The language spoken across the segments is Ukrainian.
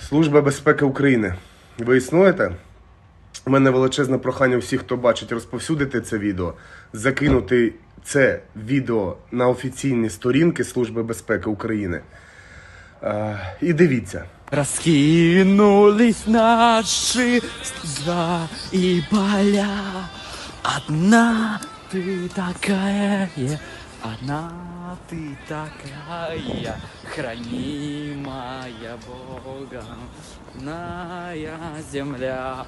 Служба безпеки України. Ви існуєте? У мене величезне прохання всіх, хто бачить, розповсюдити це відео, закинути це відео на офіційні сторінки Служби безпеки України. Е, і дивіться. Раскинулись наши стеза и поля. Одна ты такая, одна ты такая, хранимая Богом, ная земля.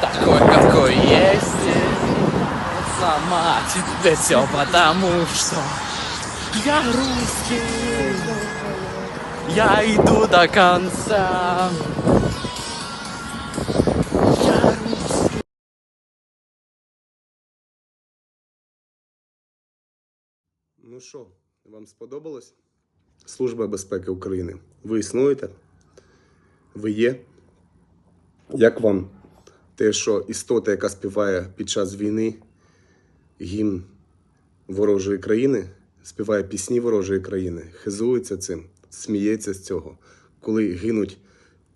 Такой, какой есть, сама Да все потому, что я русский Я иду до конца Ну що, вам сподобалось? Служба безпеки України. Ви існуєте? Ви є? Як вам те, що істота, яка співає під час війни гімн ворожої країни, співає пісні ворожої країни, хизується цим, сміється з цього, коли гинуть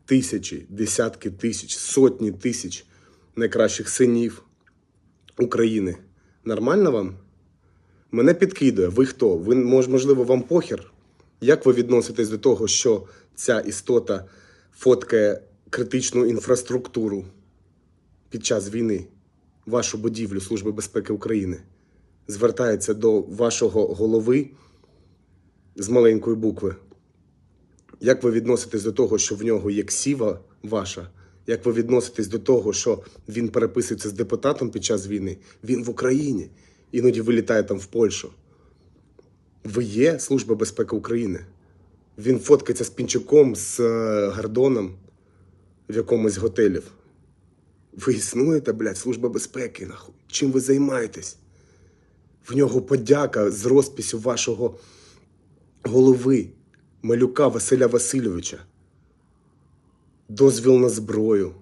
тисячі, десятки тисяч, сотні тисяч найкращих синів України. Нормально вам? Мене підкидує. Ви хто? Ви можливо, вам похер? Як ви відноситесь до того, що ця істота фоткає критичну інфраструктуру під час війни, вашу будівлю Служби безпеки України? Звертається до вашого голови з маленької букви. Як ви відноситесь до того, що в нього є ксіва ваша? Як ви відноситесь до того, що він переписується з депутатом під час війни? Він в Україні, іноді вилітає там в Польщу. Ви є Служба безпеки України. Він фоткається з Пінчуком, з е, Гордоном в якомусь готелів. Ви існуєте, блядь, Служба безпеки, нахуй. Чим ви займаєтесь? В нього подяка з розписю вашого голови Малюка Василя Васильовича. Дозвіл на зброю.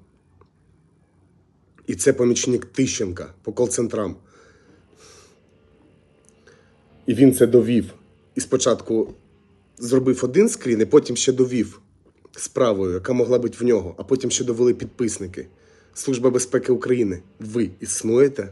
І це помічник Тищенка по кол-центрам. І він це довів. І спочатку зробив один скрін, і потім ще довів справою, яка могла бути в нього, а потім ще довели підписники. Служба безпеки України. Ви існуєте?